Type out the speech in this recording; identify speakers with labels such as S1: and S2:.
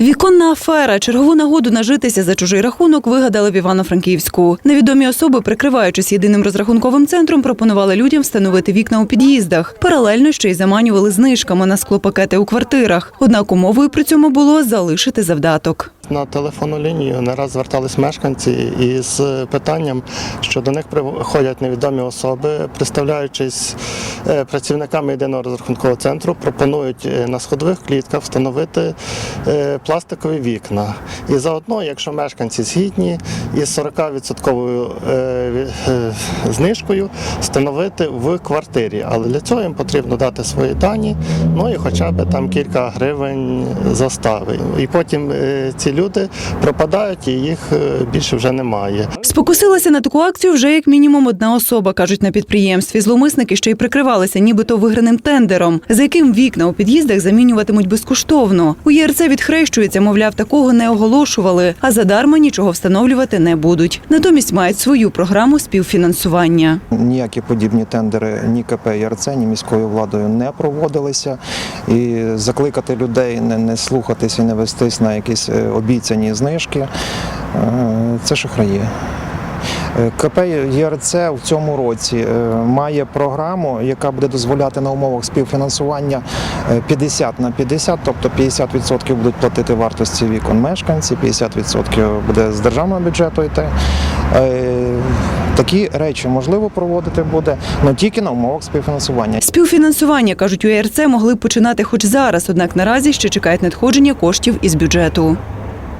S1: Віконна афера. Чергову нагоду нажитися за чужий рахунок вигадали в Івано-Франківську. Невідомі особи, прикриваючись єдиним розрахунковим центром, пропонували людям встановити вікна у під'їздах. Паралельно ще й заманювали знижками на склопакети у квартирах. Однак умовою при цьому було залишити завдаток.
S2: На телефонну лінію не раз звертались мешканці із питанням, що до них приходять невідомі особи, представляючись працівниками єдиного розрахункового центру, пропонують е, на сходових клітках встановити е, пластикові вікна. І заодно, якщо мешканці згідні, із 40% е, ві- е, знижкою встановити в квартирі. Але для цього їм потрібно дати свої дані, ну і хоча б там кілька гривень застави. І потім е, ці люди пропадають і їх е, більше вже немає.
S1: Спокусилася на таку акцію вже як мінімум одна особа, кажуть на підприємстві. Зловмисники ще й прикривалися нібито виграним тендером, за яким вікна у під'їздах замінюватимуть безкоштовно. У ЄРЦ відхрещується, мовляв, такого не оголошували, а задарма нічого встановлювати не будуть. Натомість мають свою програму співфінансування.
S3: Ніякі подібні тендери ні КП ЯРЦ, ні міською владою не проводилися. І закликати людей не, не слухатись і не вестись на якісь е, обіцяні знижки е, це шахраї. Е, КП ЄРЦ в цьому році е, має програму, яка буде дозволяти на умовах співфінансування е, 50 на 50, тобто 50% будуть платити вартості вікон мешканці, 50% буде з державного бюджету йти. Е, Такі речі можливо проводити буде, але тільки на умовах співфінансування.
S1: Співфінансування кажуть у ЄРЦ могли б починати хоч зараз, однак наразі ще чекають надходження коштів із бюджету.